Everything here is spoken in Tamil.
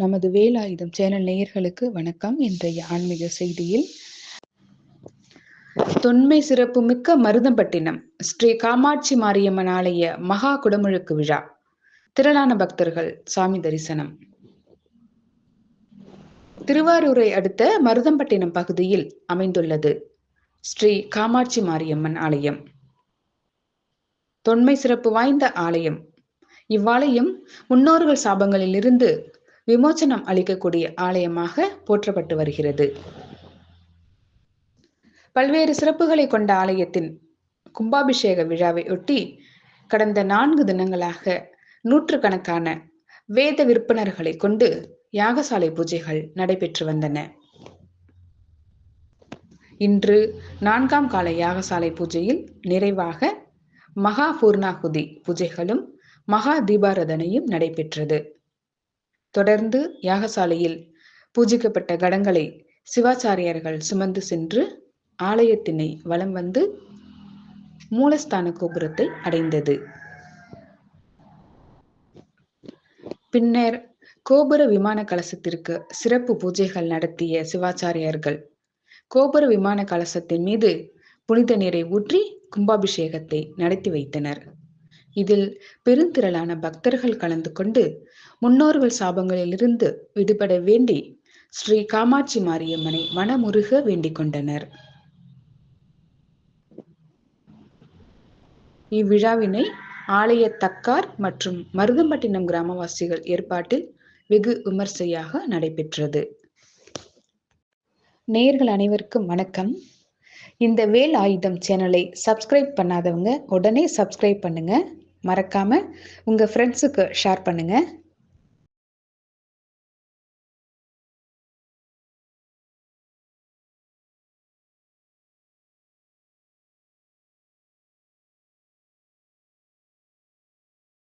நமது வேலாயுதம் சேனல் நேயர்களுக்கு வணக்கம். இன்றைய ஆன்மீக செய்தியில் தொன்மை சிறப்பு மிக்க மருதம்பட்டினம் ஸ்ரீ காமாட்சி மாரியம்மன் ஆலய மகா குடமுழுக்கு விழா திரளான பக்தர்கள் சாமி தரிசனம். திருவாரூரை அடுத்த மருதம்பட்டினம் பகுதியில் அமைந்துள்ளது ஸ்ரீ காமாட்சி மாரியம்மன் ஆலயம். தொன்மை சிறப்பு வாய்ந்த ஆலயம். இவ்வாலயம் முன்னோர்கள் சாபங்களில் இருந்து விமோச்சனம் அளிக்கக்கூடிய ஆலயமாக போற்றப்பட்டு வருகிறது. பல்வேறு சிறப்புகளை கொண்ட ஆலயத்தின் கும்பாபிஷேக விழாவை ஒட்டி கடந்த நான்கு தினங்களாக நூற்றுக்கணக்கான வேத விற்பனர்களை கொண்டு யாகசாலை பூஜைகள் நடைபெற்று வந்தன. இன்று நான்காம் கால யாகசாலை பூஜையில் நிறைவாக மகா பூர்ணாகுதி பூஜைகளும் மகா தீபாரதனையும் நடைபெற்றது. தொடர்ந்து யாகசாலையில் பூஜிக்கப்பட்ட கடங்களை சிவாச்சாரியர்கள் சுமந்து சென்று ஆலயத்தினை வலம் வந்து மூலஸ்தான கோபுரத்தை அடைந்தது. பின்னர் கோபுர விமான கலசத்திற்கு சிறப்பு பூஜைகள் நடத்திய சிவாச்சாரியர்கள் கோபுர விமான கலசத்தின் மீது புனித நீரை ஊற்றி கும்பாபிஷேகத்தை நடத்தி வைத்தனர். இதில் பெருந்திரளான பக்தர்கள் கலந்து கொண்டு முன்னோர்கள் சாபங்களிலிருந்து விடுபட வேண்டி ஸ்ரீ காமாட்சி மாரியம்மனை மனமுருக வேண்டிக் கொண்டனர். இவ்விழாவினை ஆலய தக்கார் மற்றும் மருதம்பட்டினம் கிராமவாசிகள் ஏற்பாட்டில் வெகு விமர்சையாக நடைபெற்றது. நேயர்கள் அனைவருக்கும் வணக்கம். இந்த வேல் ஆயுதம் சேனலை சப்ஸ்கிரைப் பண்ணாதவங்க உடனே சப்ஸ்கிரைப் பண்ணுங்க. மறக்காமல் உங்கள் ஃப்ரெண்ட்ஸுக்கு ஷேர் பண்ணுங்கள்